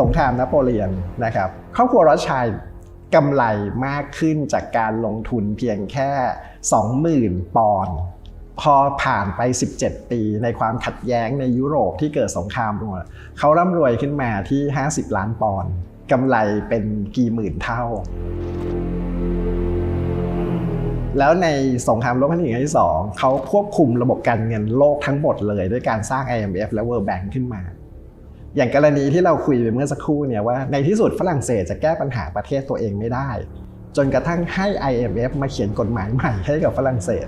สงครามนโปเลียนนะครับครอบครัวรอดชัยกำไรมากขึ้นจากการลงทุนเพียงแค่ 20,000 ปอนด์พอผ่านไป 17 ปีในความขัดแย้งในยุโรปที่เกิดสงครามลงมาเขาร่ำรวยขึ้นมาที่ 50 ล้านปอนด์กำไรเป็นกี่หมื่นเท่า แล้วในสงครามโลกครั้งที่หนึ่งครั้งที่สองเขาควบคุมระบบการเงินโลกทั้งหมดเลยด้วยการสร้าง IMF และ World Bank ขึ้นมา อย่างกรณีที่เราคุยไปเมื่อสักครู่เนี่ยว่าในที่สุดฝรั่งเศสจะแก้ปัญหาประเทศตัวเองไม่ได้ จนกระทั่งให้ IMF มาเขียนกฎหมายใหม่ให้กับฝรั่งเศส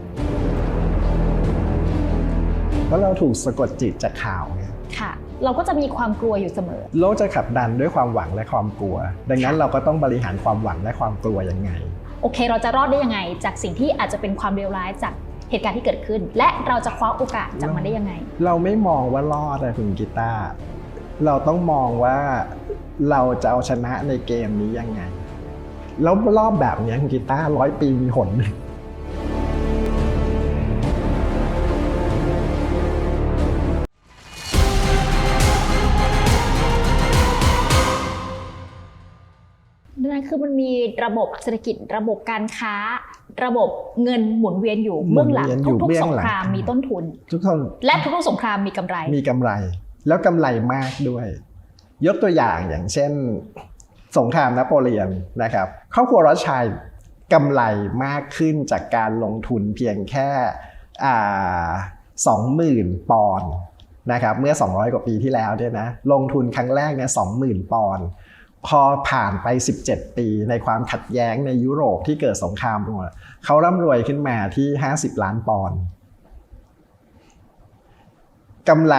เพราะเราถูกสะกดจิตจากข่าวไงค่ะ เราก็จะมีความกลัวอยู่เสมอ โลกจะขับดันด้วยความหวังและความกลัว ดังนั้นค่ะเราก็ต้องบริหารความหวังและความกลัวยังไง โอเค เราจะรอดได้ยังไง จากสิ่งที่อาจจะเป็นความเลวร้ายจากเหตุการณ์ที่เกิดขึ้น และเราจะคว้าโอกาสจากมันได้ยังไง เราไม่มองว่ารอดนะคุณกีตาร์ เราต้องมองว่าเราจะเอาชนะในเกมนี้ยังไง แล้วรอบแบบเนี้ยคุณกีตาร์ร้อยปีมีหนดังนั้นคือมันมีระบบเศรษฐกิจระบบการค้า ระบบเงินหมุนเวียนอยู่หมุเบื้อนงหลังเวียนอยู่ทุกเบื้ๆองสงหลังครามมีต้นทุน ทุกคนและทุกๆสงครามมีกำไร มีกำไร แล้วกำไรมากด้วย ยกตัวอย่างอย่างเช่น สงครามนโปเลียนนะครับครอบครัวรอชัยกำไรมากขึ้นจากการลงทุนเพียงแค่สองหมื่นปอนด์นะครับเมื่อ 200 กว่าปีที่แล้วเนี่ยนะลงทุนครั้งแรกเนี่ยสองหมื่นปอนด์พอผ่านไป 17 ปีในความขัดแย้งในยุโรปที่เกิดสงครามลงเขาร่ำรวยขึ้นมาที่ 50 ล้านปอนด์ กำไร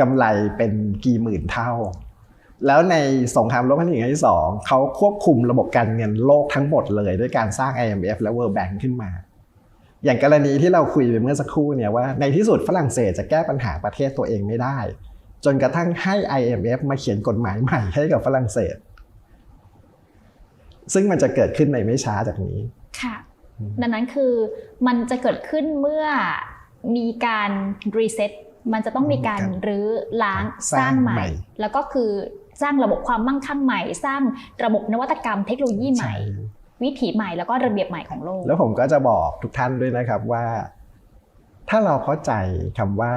กำไรเป็นกี่หมื่นเท่า แล้วในสงครามโลกครั้งที่หนึ่งครั้งที่สองเขาควบคุมระบบการเงินโลกทั้งหมดเลย ด้วยการสร้าง IMF และ World Bank ขึ้นมา อย่างกรณีที่เราคุยไปเมื่อสักครู่เนี่ยว่าในที่สุดฝรั่งเศสจะแก้ปัญหาประเทศตัวเองไม่ได้ จนกระทั่งให้ IMF มาเขียนกฎหมายใหม่ให้กับฝรั่งเศส ซึ่งมันจะเกิดขึ้นในไม่ช้าจากนี้ค่ะดังนั้นคือมันจะเกิดขึ้นเมื่อมีการรีเซ็ต มันจะต้องมีการรื้อล้างสสร้าร้างงใหม่ใหม่ แล้วก็คือสร้างระบบความมั่งคั่งใหม่ สร้างระบบนวัตกรรมเทคโนโลยีใหม่ใช่วิถีใหม่แล้วก็ระเบียบใหม่ของโลก แล้วผมก็จะบอกทุกท่านด้วยนะครับว่า ถ้าเราเข้าใจคำว่า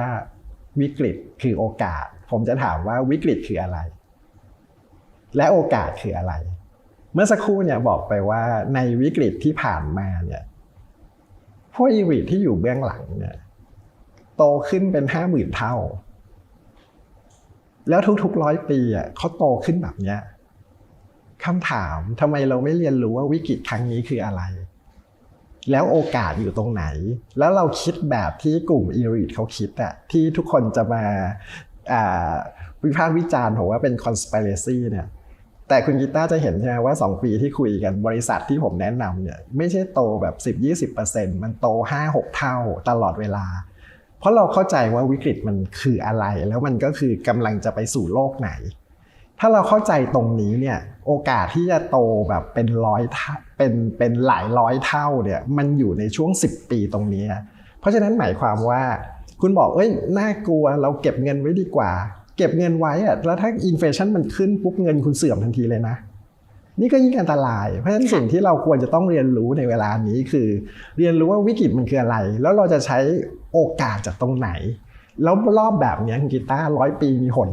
วิกฤตคือโอกาส ผมจะถามว่าวิกฤตคืออะไร และโอกาสคืออะไร เมื่อสักครู่เนี่ยบอกไปว่าในวิกฤตที่ผ่านมาเนี่ยพวกอีริทที่อยู่เบื้องหลังเนี่ย โตขึ้นเป็นห้าหมื่นเท่า แล้วทุกๆร้อยปีอะเขาโตขึ้นแบบเนี้ยคำถามทำไมเราไม่เรียนรู้ว่าวิกฤตครั้งนี้คืออะไร แล้วโอกาสอยู่ตรงไหน แล้วเราคิดแบบที่กลุ่มอีริทเขาคิดอะที่ทุกคนจะมาอ่าวิพากษ์วิจารณ์ผมว่าเป็น conspiracy เนี่ย แต่คุณกีตาร์จะเห็นใช่ไหมว่า 2 ปีที่คุยกันบริษัทที่ผมแนะนำเนี่ย ไม่ใช่โตแบบ 10-20%มันโต 5-6 เท่าตลอดเวลา เพราะเราเข้าใจว่าวิกฤตมันคืออะไร แล้วมันก็คือกำลังจะไปสู่โลกไหน ถ้าเราเข้าใจตรงนี้เนี่ยโอกาสที่จะโตแบบเป็นร้อยเท่าเป็นเป็นหลายร้อยเท่าเนี่ยมันอยู่ในช่วง 10 ปีตรงนี้ เพราะฉะนั้นหมายความว่าคุณบอกเอ้ยน่ากลัวเราเก็บเงินไว้ดีกว่า เก็บเงินไว้อะแล้วถ้าอินเฟชันมันขึ้นปุ๊บเงินคุณเสื่อมทันทีเลยนะ นี่ก็ยิ่งอันตราย เพราะฉะนั้นสิ่งที่เราควรจะต้องเรียนรู้ในเวลานี้คือ เรียนรู้ว่าวิกฤตมันคืออะไร แล้วเราจะใช้โอกาสจากตรงไหน แล้วรอบแบบเนี้ยคุณกีตาร์ร้อยปีมีหน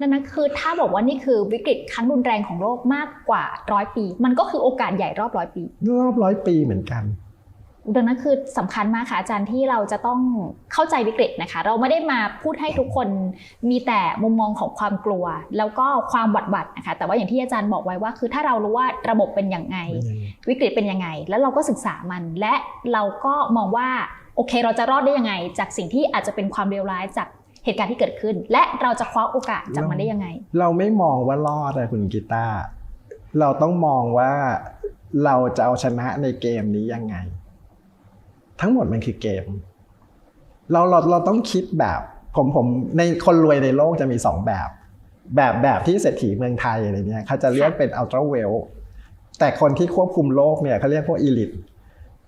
ดังนั้นคือถ้าบอกว่านี่คือวิกฤตครั้งรุนแรงของโลกมากกว่าร้อยปี มันก็คือโอกาสใหญ่รอบร้อยปี รอบร้อยปีเหมือนกัน ดังนั้นคือสำคัญมากค่ะอาจารย์ที่เราจะต้องเข้าใจวิกฤตนะคะ เราไม่ได้มาพูดให้ทุกคนมีแต่มุมมองของความกลัว แล้วก็ความหวัดหวัดนะคะ แต่ว่าอย่างที่อาจารย์บอกไว้ว่า คือถ้าเรารู้ว่าระบบเป็นอย่างไง วิกฤตเป็นยังไง แล้วเราก็ศึกษามัน และเราก็มองว่าโอเค เราจะรอดได้ยังไง จากสิ่งที่อาจจะเป็นความเลวร้ายจากเหตุการณ์ที่เกิดขึ้น และเราจะคว้าโอกาสจากมันได้ยังไง เราไม่มองว่ารอดนะคุณกีตาร์เราต้องมองว่าเราจะเอาชนะในเกมนี้ยังไง ทั้งหมดมันคือเกม เราเราเราต้องคิดแบบผมผมในคนรวยในโลกจะมีสองแบบ แบบแบบที่เศรษฐีเมืองไทยอะไรเนี่ยเขาจะเรียกเป็นอัลตร้าเวลแต่คนที่ควบคุมโลกเนี่ยเขาเรียกพวกอีลิท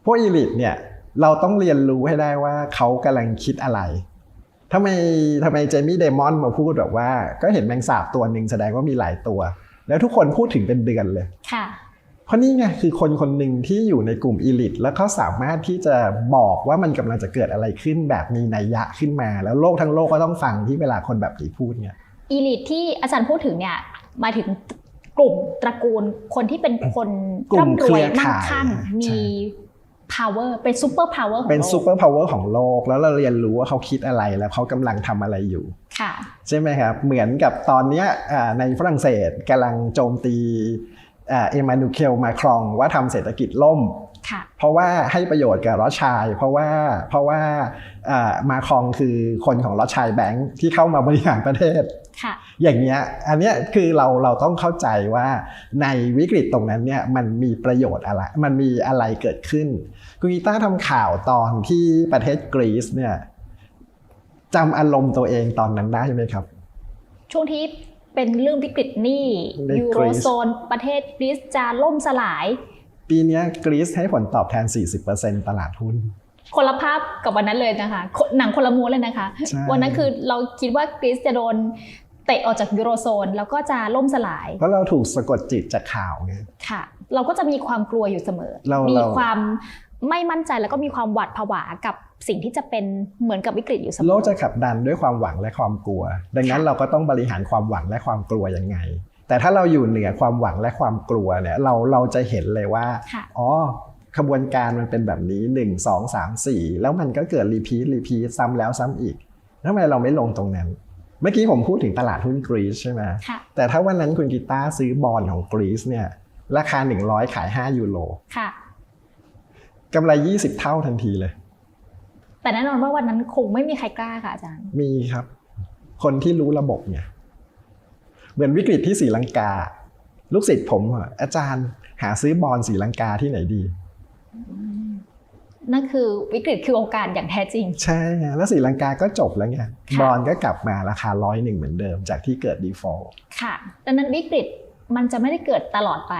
พวกอีลิทเนี่ยเราต้องเรียนรู้ให้ได้ว่าเขากำลังคิดอะไรทำไมทำไมเจมี่เดมอนมาพูดแบบว่า ก็เห็นแมงสาบตัวหนึ่งแสดงว่ามีหลายตัว แล้วทุกคนพูดถึงเป็นเดือนเลย ค่ะ เพราะนี่ไงคือคนคนหนึ่งที่อยู่ในกลุ่มอีลิทแล้วเขาสามารถที่จะบอกว่ามันกำลังจะเกิดอะไรขึ้นแบบมีนัยยะขึ้นมา แล้วโลกทั้งโลกก็ต้องฟังที่เวลาคนแบบนี้พูดเนี่ยอีลิทที่อาจารย์พูดถึงเนี่ยหมายถึงกลุ่มตระกูลคนที่เป็นคนกลุ่มร่ำรวยเครือมั่งข่ายคั่งใช่มี power เป็น super power ของเป็นโลซูกเปอร์พาวเวอร์ของโลก แล้วเราเรียนรู้ว่าเขาคิดอะไรแล้วเขากำลังทำอะไรอยู่ค่ะใช่ไหมครับ เหมือนกับตอนเนี้ยอ่าในฝรั่งเศสกำลังโจมตีอ่า เอมานูเอลมาครองว่าทำเศรษฐกิจล่มค่ะเพราะว่าให้ประโยชน์กับรอดชัยเพราะว่าเพราะว่าอ่ามาครองคือคนของรอดชัยแบงค์ที่เข้ามาบริหารประเทศค่ะอย่างเงี้ยอันเนี้ยคือเราเราต้องเข้าใจว่าในวิกฤตตรงนั้นเนี่ยมันมีประโยชน์อะไร มันมีอะไรเกิดขึ้นคุณกีต้าทำข่าวตอนที่ประเทศกรีซเนี่ยจำอารมณ์ตัวเองตอนนั้นได้ไหมครับ ช่วงที่ เป็นเรื่องวิกฤตหนี้ในยูกโรรีซโซน ประเทศกรีซจะล่มสลาย ปีเนี้ยกรีซให้ผลตอบแทน 40%ตลาดหุ้นคนละภาพกับวันนั้นเลยนะคะคนหนังคนละม้วนเลยนะคะใช่วันนั้นคือเราคิดว่ากรีซจะโดนเตะออกจากยูโรโซน แล้วก็จะล่มสลาย เพราะเราถูกสะกดจิตจากข่าวไงค่ะ เราก็จะมีความกลัวอยู่เสมอเรามีเราความไม่มั่นใจแล้วก็มีความหวาดผวากับ สิ่งที่จะเป็นเหมือนกับวิกฤตอยู่เสมโลอกจะขับดันด้วยความหวังและความกลัว ดังนั้นค่ะเราก็ต้องบริหารความหวังและความกลัวยังไง แต่ถ้าเราอยู่เหนือความหวังและความกลัวเนี่ยเราเราจะเห็นเลยว่าค่ะอ๋อขบวนการมันเป็นแบบนี้ 1 2 3 4 แล้วมันก็เกิดรีพีทรีพีทซ้ำแล้วซ้ำอีกทำไมเราไม่ลงตรงนั้น เมื่อกี้ผมพูดถึงตลาดหุ้นกรีซใช่ไหมค่ะแต่ถ้าวันนั้นคุณกีตาร์ซื้อบอลของกรีซเนี่ยราคา 100 ขาย 5 ยูโรค่ะกำไร 20 เท่าทันทีเลย แต่แน่นอนว่าวันนั้นคงไม่มีใครกล้าค่ะอาจารย์ มีครับ คนที่รู้ระบบเนี่ย เหมือนวิกฤตที่ศรีลังกา ลูกศิษย์ผมอะอาจารย์หาซื้อบอลศรีลังกาที่ไหนดี นั่นคือวิกฤตคือโอกาสอย่างแท้จริง ใช่ฮะแล้วศรีลังกาก็จบแล้วไงค่ะบอลก็กลับมาราคาร้อยหนึ่งเหมือนเดิมจากที่เกิดดีฟอลค่ะดังนั้นวิกฤตมันจะไม่ได้เกิดตลอดไป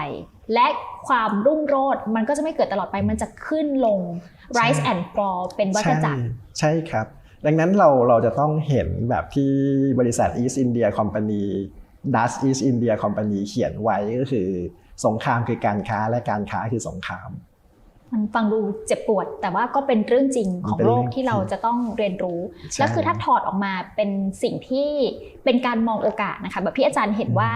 และความรุ่งโรจน์มันก็จะไม่เกิดตลอดไปมันจะขึ้นลง rise and fall เป็นวัฏใช่จักรใช่ครับ ดังนั้นเราเราจะต้องเห็นแบบที่บริษัท East India Company Dutch East India Company เขียนไว้ก็คือ สงครามคือการค้าและการค้าคือสงครามมันฟังดูเจ็บปวด แต่ว่าก็เป็นเรื่องจริงของเป็นโลเรื่กองที่เราจริงจะต้องเรียนรู้ใช่แล้วคือถ้าถอดออกมาเป็นสิ่งที่เป็นการมองโอกาสนะคะแบบที่อาจารย์เห็นว่า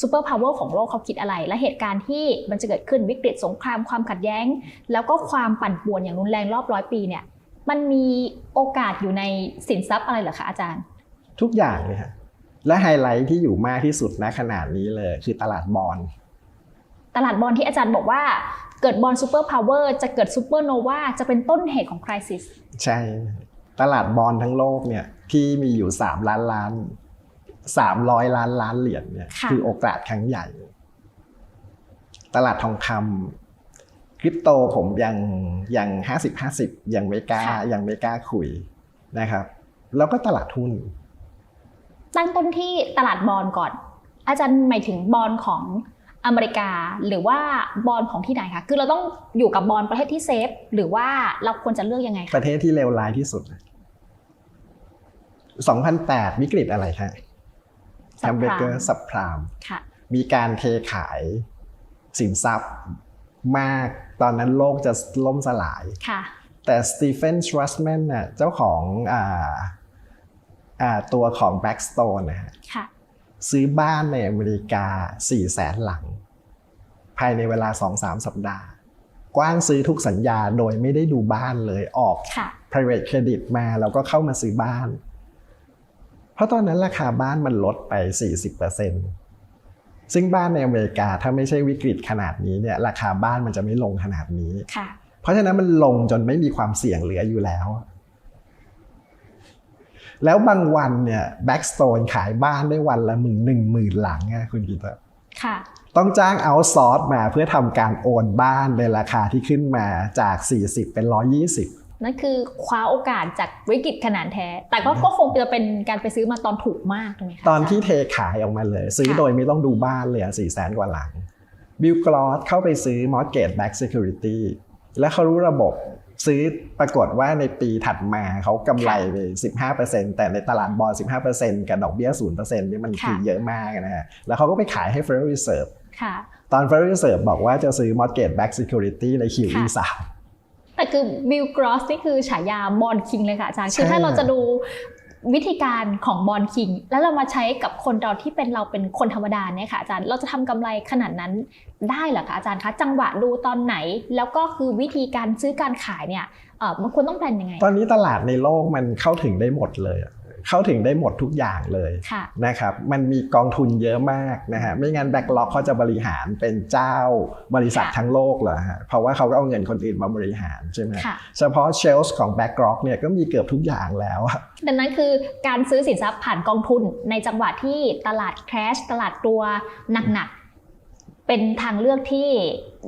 ซูเปอร์พาวเวอร์ของโลกเขาคิดอะไร และเหตุการณ์ที่มันจะเกิดขึ้นวิกฤตสงครามความขัดแย้ง แล้วก็ความปั่นป่วนอย่างรุนแรงรอบร้อยปีเนี่ยมันมีโอกาสอยู่ในสินทรัพย์อะไรเหรอคะอาจารย์ ทุกอย่างเลยฮะและไฮไลท์ที่อยู่มากที่สุดณขนาดนี้เลยคือตลาดบอลตลาดบอลที่อาจารย์บอกว่าเกิดบอลซูเปอร์พาวเวอร์จะเกิดซูเปอร์โนวาจะเป็นต้นเหตุของคริสิสใช่ ตลาดบอลทั้งโลกเนี่ยที่มีอยู่ 3 ล้านล้าน 300 ล้านล้านเหรียญเนี่ยค่ะคือโอกาสครั้งใหญ่ ตลาดทองคำคริปโตผมยังยังห้าสิบห้าสิบยังไม่กล้ายังไม่กล้าคุยนะครับ แล้วก็ตลาดหุ้นตั้งต้นที่ตลาดบอลก่อน อาจารย์หมายถึงบอลของอเมริกาหรือว่าบอลของที่ไหนคะคือเราต้องอยู่กับบอลประเทศที่เซฟ หรือว่าเราควรจะเลือกยังไงปคะระเทศที่เลวร้ายที่สุด2008 วิกฤตอะไรครับ แฮมเบอร์เกอร์สับพรามค่ะมีการเทขายสินทรัพย์มากตอนนั้นโลกจะล่มสลายค่ะแต่สตีเฟนทรัสแมนน่ะเจ้าของอ่าอ่าตัวของ Blackstone นะฮะค่ะซื้อบ้านในอเมริกา4แสนหลัง ภายในเวลา 2-3 สัปดาห์ กว้านซื้อทุกสัญญาโดยไม่ได้ดูบ้านเลยออกค่ะ private credit มาแล้วก็เข้ามาซื้อบ้าน เพราะตอนนั้นราคาบ้านมันลดไป 40%ซึ่งบ้านในอเมริกาถ้าไม่ใช่วิกฤตขนาดนี้เนี่ยราคาบ้านมันจะไม่ลงขนาดนี้ค่ะเพราะฉะนั้นมันลงจนไม่มีความเสี่ยงเหลืออยู่แล้ว แล้วบางวันเนี่ยแบ็กสโตนขายบ้านได้วันละหมื่นหนึ่งหมื่นหลังอะคุณกีตาร์ค่ะต้องจ้างเอาซอร์สมาเพื่อทำการโอนบ้านในราคาที่ขึ้นมาจาก 40 เป็น 120 นั่นคือคว้าโอกาสจากวิกฤตขนาดแท้ แต่ก็ก็คงจะเป็นการไปซื้อมาตอนถูกมากถูกไหมคะตอนที่าจารย์เทขายออกมาเลย ซื้อค่ะโดยไม่ต้องดูบ้านเลยสี่แสนกว่าหลังบิลกรอสเข้าไปซื้อ mortgage back security และเขารู้ระบบซื้อปรากฏว่าในปีถัดมาเขากำไรไป 15%แต่ในตลาดบอล15%กับดอกเบี้ย0%นี่มันคือค่ะเยอะมากนะฮะ แล้วเขาก็ไปขายให้ Federal Reserve ค่ะตอน Federal Reserve บอกว่าจะซื้อ mortgage backed security ใน QE ค่ะ3 แต่คือบิลกรอสนี่คือฉายาบอลคิงเลยค่ะอาจารย์ใช่คือถ้าเราจะดูวิธีการของบอลคิง แล้วเรามาใช้กับคนเราที่เป็นเราเป็นคนธรรมดาเนี่ยค่ะอาจารย์เราจะทำกำไรขนาดนั้นได้เหรอคะอาจารย์คะจังหวะดูตอนไหน แล้วก็คือวิธีการซื้อการขายเนี่ยเออมันควรต้องแปลนยังไง ตอนนี้ตลาดในโลกมันเข้าถึงได้หมดเลยอะ เข้าถึงได้หมดทุกอย่างเลยค่ะนะครับมันมีกองทุนเยอะมากนะฮะไม่งั้นแบ็กล็อกเขาจะบริหารเป็นเจ้าบริษัทค่ะทั้งโลกเหรอฮะเพราะว่าเขาก็เอาเงินคนอื่นมาบริหารใช่ไหมค่ะเฉพาะเชลส์ของแบ็กล็อกเนี่ยก็มีเกือบทุกอย่างแล้วอะดังนั้นคือการซื้อสินทรัพย์ผ่านกองทุนในจังหวะที่ตลาดแครชตลาดตัวหนักๆเป็นทางเลือกที่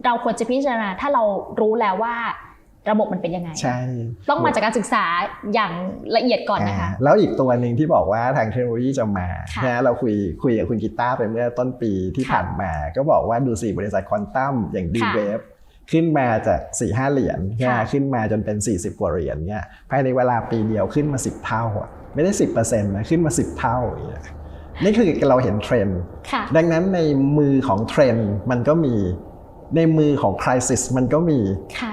เราควรจะพิจารณาถ้าเรารู้แล้วว่า ระบบมันเป็นยังไง ใช่ ต้องมาจากการศึกษาอย่างละเอียดก่อนนะคะอ่าแล้วอีกตัวหนึ่งที่บอกว่าทางเทคโนโลยีจะมาค่ะนะเราคุยคุยกับคุณกีตาร์ไปเมื่อต้นปีที่ค่ะผ่านมา ก็บอกว่าดูสิบริษัทควอนตัมอย่างดีค่ะเวฟขึ้นมาจาก4ี่ห้าเหรียญค่ะนะขึ้นมาจนเป็น 40 กว่าเหรียญเนี่ยภายในเวลาปีเดียวขึ้นมา 10 เท่าอะไม่ได้ 10%นะขึ้นมา 10 เท่าอย่างเงี้ยนี่คือเราเห็นเทรนด์ค่ะดังนั้นในมือของเทรนด์มันก็มีในมือของคริสิสมันก็มีค่ะ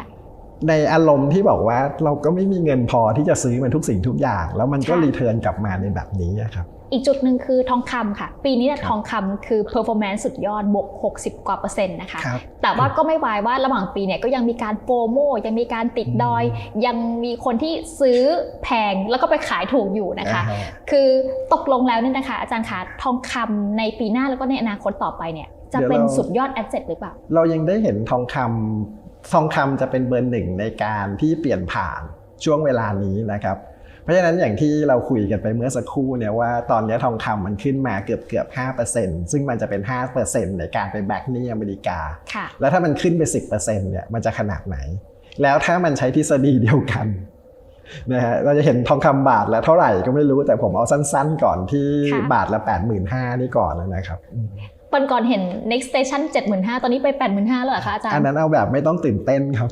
ในอารมณ์ที่บอกว่าเราก็ไม่มีเงินพอที่จะซื้อมันทุกสิ่งทุกอย่าง แล้วมันก็ค่ะรีเทิร์นกลับมาในแบบนี้อะครับอีกจุดหนึ่งคือทองคำค่ะ ปีนี้เนี่ยครับทองคำคือ performance สุดยอดบวก 60 กว่าเปอร์เซ็นต์นะคะครับแต่ว่าก็ไม่วายว่าระหว่างปีเนี่ยก็ยังมีการโปรโมยังมีการติดดอย ยังมีคนที่ซื้อแพงแล้วก็ไปขายถูกอยู่นะคะอ่าฮะคือตกลงแล้วเนี่ยนะคะ อาจารย์คะทองคำในปีหน้าแล้วก็ในอนาคตต่อไปเนี่ยจะเป็นเดี๋ยวเราสุดยอดแอสเซทหรือเปล่า เรายังได้เห็นทองคำ ทองคำจะเป็นเบอร์หนึ่งในการที่เปลี่ยนผ่านช่วงเวลานี้นะครับ เพราะฉะนั้นอย่างที่เราคุยกันไปเมื่อสักครู่เนี่ยว่าตอนนี้ทองคำมันขึ้นมาเกือบเกือบ5%ซึ่งมันจะเป็น5%ในการไปแบ็กหนี้อเมริกาค่ะแล้วถ้ามันขึ้นไป10%เนี่ยมันจะขนาดไหน แล้วถ้ามันใช้ทฤษฎีเดียวกันนะฮะเราจะเห็นทองคำบาทละเท่าไหร่ก็ไม่รู้แต่ผมเอาสั้นๆก่อนที่ค่ะบาทละ85,000นี่ก่อนนะครับ วันก่อนเห็น next station 75,000 ตอนนี้ไป 85,000แล้วเหรอคะอาจารอันย์นั้นเอาแบบไม่ต้องตื่นเต้นครับ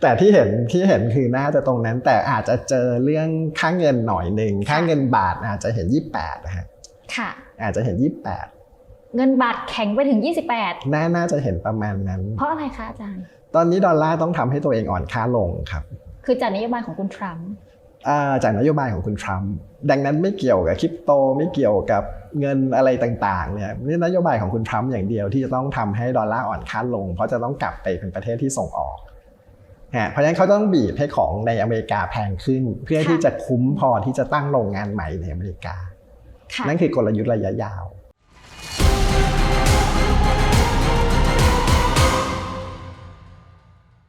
แต่ที่เห็นที่เห็นคือน่าจะตรงนั้น แต่อาจจะเจอเรื่องค่าเงินหน่อยหนึ่งค่าเงินบาทอาจจะเห็น 28นะฮะค่ะ อาจจะเห็นเงินบาทแข็งไปถึง28 28 น่าน่าจะเห็นประมาณนั้น เพราะอะไรคะอาจารย์ ตอนนี้ดอลลาร์ต้องทำให้ตัวเองอ่อนค่าลงครับ คือจากนโยบายของคุณทรัมป์อ่า จากนโยบายของคุณทรัมป์ดังนั้นไม่เกี่ยวกับคริปโตไม่เกี่ยวกับเงินอะไรต่างๆเนี่ยนี่นโยบายของคุณทรัมป์อย่างเดียวที่จะต้องทำให้ดอลลาร์อ่อนค่าลง เพราะจะต้องกลับไปเป็นประเทศที่ส่งออกฮะเพราะฉะนั้นเขาต้องบีบให้ของในอเมริกาแพงขึ้น เพื่อที่จะคุ้มพอที่จะตั้งโรงงานใหม่ในอเมริกาค่ะนั่นคือกลยุทธ์ระยะยาว